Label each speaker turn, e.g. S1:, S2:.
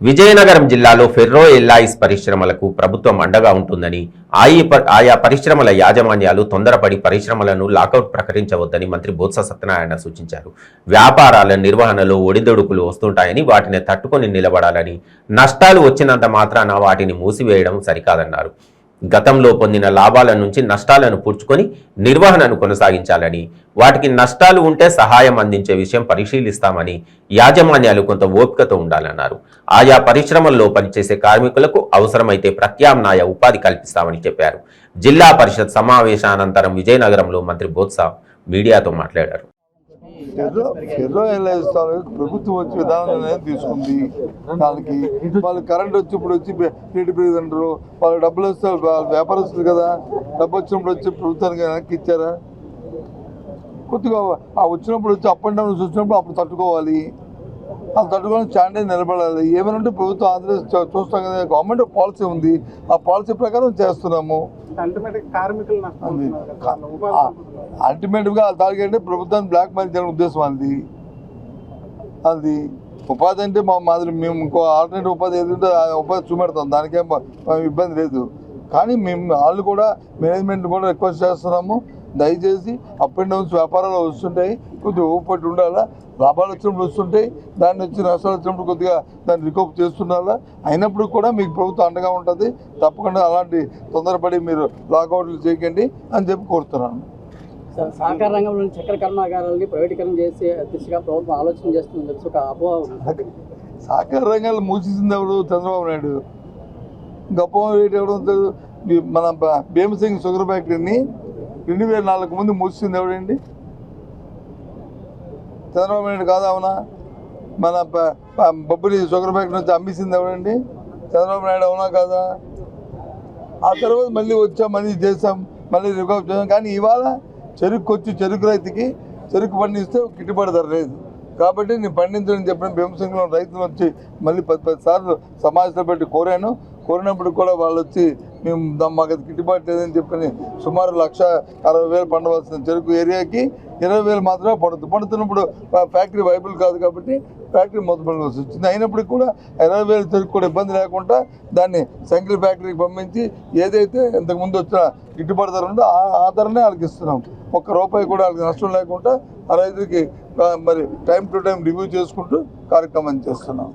S1: విజయనగరం జిల్లాలో ferro alloys పరిశ్రమలకు ప్రభుత్వం అండగా ఉంటుందని ఆయా ఆయా పరిశ్రమల యాజమాన్యాలు తొందరపడి పరిశ్రమలను లాకౌట్ ప్రకటించవద్దని మంత్రి బొత్స సత్యనారాయణ సూచించారు. వ్యాపారాల నిర్వహణలో ఒడిదొడుకులు వస్తుంటాయని వాటిని తట్టుకొని నిలబడాలని నష్టాలు వచ్చినంత మాత్రాన వాటిని మూసివేయడం సరికాదన్నారు. గతంలో పొందిన లాభాల నుంచి నష్టాలను పూడ్చుకొని నిర్వహణను కొనసాగించాలని వాటికి నష్టాలు ఉంటే సహాయం అందించే విషయం పరిశీలిస్తామని యాజమాన్యాలు కొంత ఓపికతో ఉండాలన్నారు. ఆయా పరిశ్రమల్లో పనిచేసే కార్మికులకు అవసరమైతే ప్రత్యామ్నాయ ఉపాధి కల్పిస్తామని చెప్పారు. జిల్లా పరిషత్ సమావేశానంతరం విజయనగరంలో మంత్రి బోత్స మీడియాతో మాట్లాడారు.
S2: ఫెర్రో ఫెర్రో ఎల్ఐస్తారు ప్రభుత్వం వచ్చి విధానం తీసుకుంది. దానికి వాళ్ళు కరెంట్ వచ్చి ఇప్పుడు వచ్చి రేటు పెరుగుతుంటారు వాళ్ళు డబ్బులు వస్తే వాళ్ళు వ్యాపారస్తులు కదా. డబ్బు వచ్చినప్పుడు వచ్చి ప్రభుత్వానికి వెనక్కి ఇచ్చారా? కొద్దిగా ఆ వచ్చినప్పుడు వచ్చి అప్ అండ్ డౌన్ వచ్చినప్పుడు అప్పుడు తట్టుకోవాలి. అది తట్టుకోవడానికి స్టాండ్ నిలబడాలి. ఏమైనా ఉంటే ప్రభుత్వం ఆంధ్రప్రదేశ్ చూస్తాం కదా. గవర్నమెంట్ పాలసీ ఉంది. ఆ పాలసీ ప్రకారం చేస్తున్నాము.
S3: అల్టిమేట్. వాళ్ళ.
S2: అల్టిమేట్గా తాగేంటే ప్రభుత్వాన్ని బ్లాక్ మెయిల్ చేయడం ఉద్దేశం అది. అది. ఉపాధి అంటే మా మాదిరి మేము ఇంకో ఆల్టర్నేటివ్ ఉపాధి ఏదంటే ఆ ఉపాధి చూపెడతాం. దానికేం ఇబ్బంది లేదు. కానీ మేము వాళ్ళు కూడా మేనేజ్మెంట్ కూడా రిక్వెస్ట్ చేస్తున్నాము. దయచేసి అప్ అండ్ డౌన్స్ వ్యాపారాలు వస్తుంటాయి కొద్దిగా ఊపట్టి ఉండాలా? లాభాలు వచ్చినప్పుడు వస్తుంటాయి దాన్ని వచ్చి నష్టాలు వచ్చినప్పుడు కొద్దిగా దాన్ని రికవర్ చేస్తుండాలా అయినప్పుడు కూడా మీకు ప్రభుత్వం అండగా ఉంటుంది. తప్పకుండా అలాంటి తొందరపడి మీరు లాకౌట్లు చేయకండి అని చెప్పి కోరుతున్నాను.
S4: సహకార రంగంలోని చక్కెర కర్మాగారాలని ప్రైవేటీకరణ చేసే దిశగా ప్రభుత్వం ఆలోచన చేస్తుందని చెప్పి ఒక అపోహ.
S2: సహకార రంగాలు మూసేసింది ఎవరు? చంద్రబాబు నాయుడు. గొప్ప రేట్? ఈ మన భీమసింగ్ షుగర్ ఫ్యాక్టరీని రెండు వేల నాలుగు ముందు మూసింది ఎవడండి? చంద్రబాబు నాయుడు కాదు అవునా? మన ప- బొబ్బిలి షుగర్ ఫ్యాక్టరీ నుంచి అమ్మేసింది ఎవడండి? చంద్రబాబు నాయుడు అవునా కాదా? ఆ తర్వాత మళ్ళీ వచ్చాం మళ్ళీ చేసాం మళ్ళీ రికవర్ చేసాం కానీ ఇవాళ చెరుకు వచ్చి చెరుకు రైతుకి చెరుకు పండిస్తే గిట్టుబాటు ధర లేదు. కాబట్టి నేను పండించడం చెప్పిన భీమసింగ్లో రైతులు వచ్చి మళ్ళీ పది పది సార్లు సమాజంలో పెట్టి కోరాను. కోరినప్పుడు కూడా వాళ్ళు వచ్చి మేము మాకు అది గిట్టుబాటు లేదని చెప్పని సుమారు లక్ష అరవై వేలు పండవలసిన చెరుకు ఏరియాకి ఇరవై వేలు మాత్రమే పడుతుంది. పడుతున్నప్పుడు ఫ్యాక్టరీ వైబుల్ కాదు కాబట్టి ఫ్యాక్టరీ మొదలుపెట్టవలసి వచ్చింది. అయినప్పటికీ కూడా ఇరవై వేలు చెరుకు కూడా ఇబ్బంది లేకుండా దాన్ని సైకిల్ ఫ్యాక్టరీకి పంపించి ఏదైతే ఇంతకుముందు వచ్చిన గిట్టుబాటు ధర ఉందో ఆ ధరనే వాళ్ళకి ఇస్తున్నాం. ఒక్క రూపాయి కూడా వాళ్ళకి నష్టం లేకుండా ఆ రైతులకి మరి టైం టు టైం రివ్యూ చేసుకుంటూ కార్యక్రమం చేస్తున్నాం.